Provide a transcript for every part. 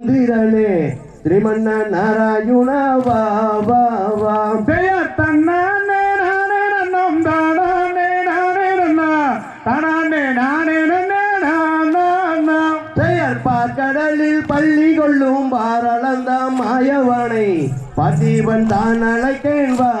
மந்திரனே ஸ்ரீமன்ன நாராயண வா வா வா. ஜெய தன்னானே நானே நன்னம் தானானே நானே நன்னா தானானே நானே நன்னே நானா செயற் பார்க்கடலில் பள்ளி கொள்ளும் பாரளந்த மாயவனை. பதிவன் தான் அழைக்கேன் வா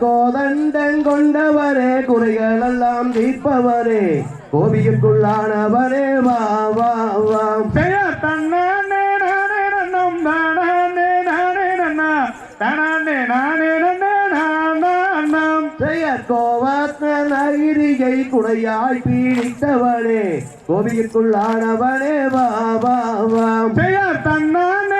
கோதண்டன் கொண்டவரே குறைகள் எல்லாம் தீர்ப்பவரே கோபியுக்குள்ளானவரே வா வா வா. ஜெய தன்னானே நானே நன்னம் தானானே நானே நன்னா. தானானே நானே நன்னே. நானா செயற் கோவத்த நகிரியை குடையாய் பீடித்தவனே கோபியுக்குள்ளானவனே வா வா. வா ஜெய தன்னானே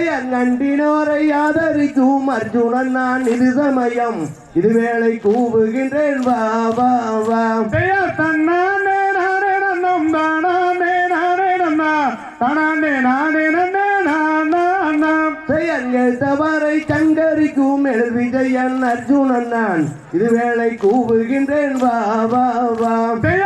நானா செயற் நண்டினோரை ஆதரிக்கும் அர்ஜுனன் நான் இது சமயம். இது வேளை கூவுகின்றேன். வா வா வா. தன்னானே நானே நன்னம் தானானே நானே நன்னா தானானே நானே நன்னே நானா செயல்கள் தவறை கங்கரிக்கும் எழு விஜயன் அர்ஜுனன் நான். இது வேளை கூவுகின்றேன். வா வா வா. ஜெய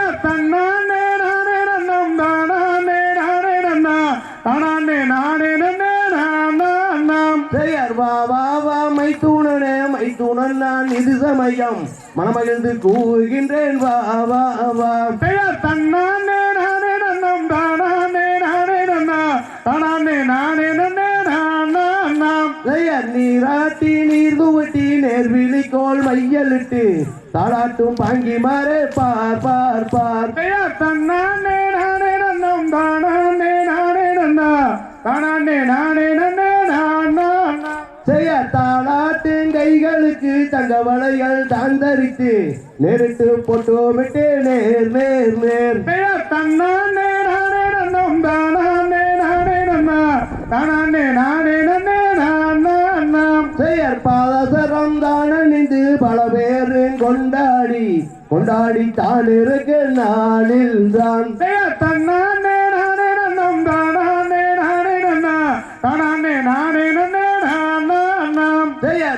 வா வா வா மைத்தூணனே மைத்தூணன் நான் இது சமயம். மனமகிழ்ந்து கூவுகின்றேன் வா வா வா. பெயர் தன்னானே நானே நன்னம் தானானே நானே நன்னா. தானானே நானே நன்னே நானா பெயர் நீராட்டி நீர் துவட்டி நேர்விழிக்கோள் மையலிட்டு. தாளாட்டும் பாங்கி மாறே பார் பார் பார். பெயர் தன்னானே செய்ய தாளாட்டும் கைகளுக்கு தங்க வளைகள் தான் தரித்து நேரிட்டு பொட்டோமிட்டு நேர் நேர். நேர் தன்னானே நானே நன்னம் தானானே நானே நன்னா தானானே நானே நன்னே நானா செயற் பாதசரம் தான் அணிந்து பல பேரும் கொண்டாடி கொண்டாடி தான் இருக்க நாளில் தான். தன்னானே நானே நன்னம் தானானே நானே நன்னா தானானே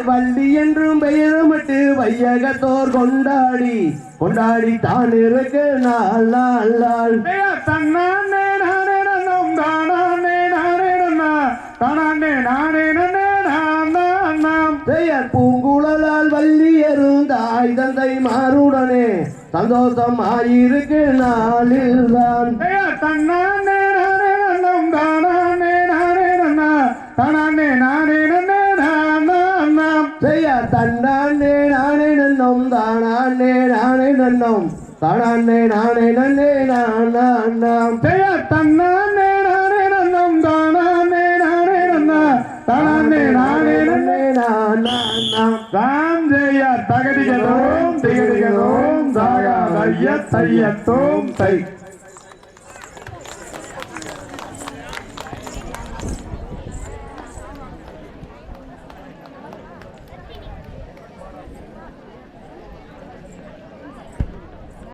வள்ளி என்றும் பெயருமிட்டு வையகத்தோர் கொண்டாடி கொண்டாடி தான் இருக்க நாள் நாள் நாள். பெயர் தன்னானே நானே நன்னம் தானானே நானே நன்னா தானானே நானே நன்னே நானா செயற் பூங்குழலால் வள்ளியரும் தாய் தந்தை மாறுடனே சந்தோஷம் ஆயிருக்கு நாளில் தான் பெயர் தன்னானே தண்டாண்டே நானே நன்னோம் தானாண்டே நானே நன்னோம் தானாண்டே நானே நன்னே. நான் நாம் பெயர் தன்னானே நானே நன்னோம் தானாண்டே நானே நன்னா தானாண்டே நானே நன்னே. நான் நாம் ராம் ஜெய தகதிகளோம் திகதிகளோம் தாகா தைய தையத்தோம் தை.